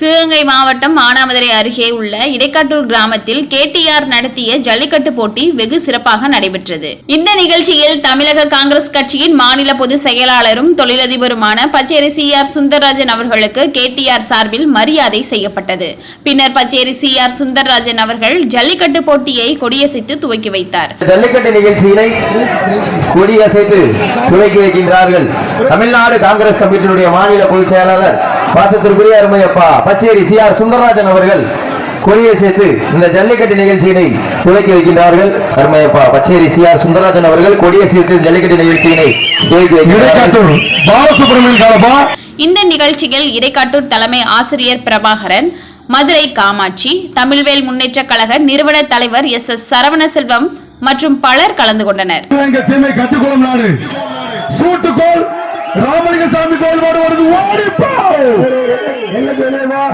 சிவகங்கை மாவட்டம் மானாமதுரை அருகே உள்ள இடைக்காட்டூர் கிராமத்தில் கேடிஆர் நடத்திய ஜல்லிக்கட்டு போட்டி வெகு சிறப்பாக நடைபெற்றது. இந்த நிகழ்ச்சியில் தமிழக காங்கிரஸ் கட்சியின் மாநில பொதுச் செயலாளரும் தொழிலதிபருமான பச்சேரி சி ஆர் சுந்தரராஜன் அவர்களுக்கு கேடிஆர் சார்பில் மரியாதை செய்யப்பட்டது. பின்னர் பச்சேரி சி ஆர் சுந்தரராஜன் அவர்கள் ஜல்லிக்கட்டு போட்டியை கொடியசைத்து துவக்கி வைத்தார். ஜல்லிக்கட்டு நிகழ்ச்சியினை கொடியசைத்து துவக்கி வைக்கின்றார்கள் தமிழ்நாடு காங்கிரஸ் கமிட்டியினுடைய மாநில பொதுச் செயலாளர் பாசத்திற்குரிய அருமையப்பா பச்சேரி சி ஆர் சுந்தரராஜன் அவர்கள் கொடியசைத்து இந்த ஜல்லிக்கட்டு நிகழ்ச்சியினை துவக்கி வைக்கின்றார்கள். அருமையப்பா பச்சேரி சி ஆர் சுந்தரராஜன் அவர்கள் கொடியசைத்து ஜல்லிக்கட்டு நிகழ்ச்சியினை துவக்கி பாலசுப்ரமணியன் இந்த நிகழ்ச்சியில் இடைக்காட்டூர் தலைமை ஆசிரியர் பிரபாகரன் மதுரை காமாட்சி தமிழ்வேல் முன்னேற்றக் கழக நிறுவன தலைவர் எஸ். எஸ். சரவணசெல்வம் மற்றும் பலர் கலந்து கொண்டனர்.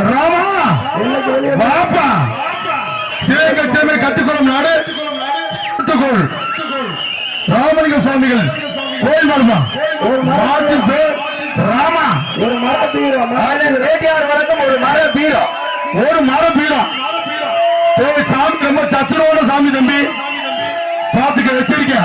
ராமா! வாப்பா! சிவகங்கை சீமை கட்டுக்குளம் நாடு. சூட்டுக்கோள் ராமலிங்க சுவாமிகள். கோயில் மாடுமா? மாட்டின் பேர் ராமா! ஒரு மர பீரம் வேட்டியார் வழக்கம் ஒரு மர பீரம் ஒரு மர ஏய் சாமி ரொம்ப சச்சுரோட சாமி தம்பி. பாத்துக்க எச்சரிக்கை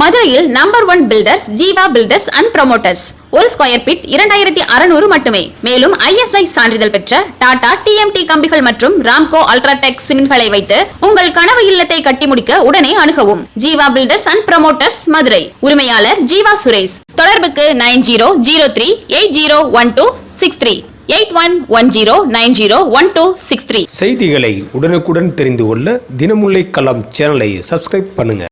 மதுரையில் number one builders Jeeva builders and promoters ஒரு ஸ்கொயர் பிட் இரண்டாயிரத்தி அறுநூறு மட்டுமே. மேலும் ஐஎஸ்ஐ சான்றிதழ் பெற்ற டாடா டிஎம்டி கம்பிகள் மற்றும் ராம்கோ அல்ட்ராடெக் சிமெண்ட்களை வைத்து உங்கள் கனவு இல்லத்தை கட்டி முடிக்க உடனே அணுகவும். Jeeva builders and promoters Madurai. உரிமையாளர் ஜீவா சுரேஷ் தொடர்புக்கு nine zero zero three eight zero one two six three. Eight one one zero nine zero one two six three. செய்திகளை உடனுக்குடன் தெரிந்து கொள்ள தினமுல்லை களம் சேனலை சப்ஸ்கிரைப் பண்ணுங்க.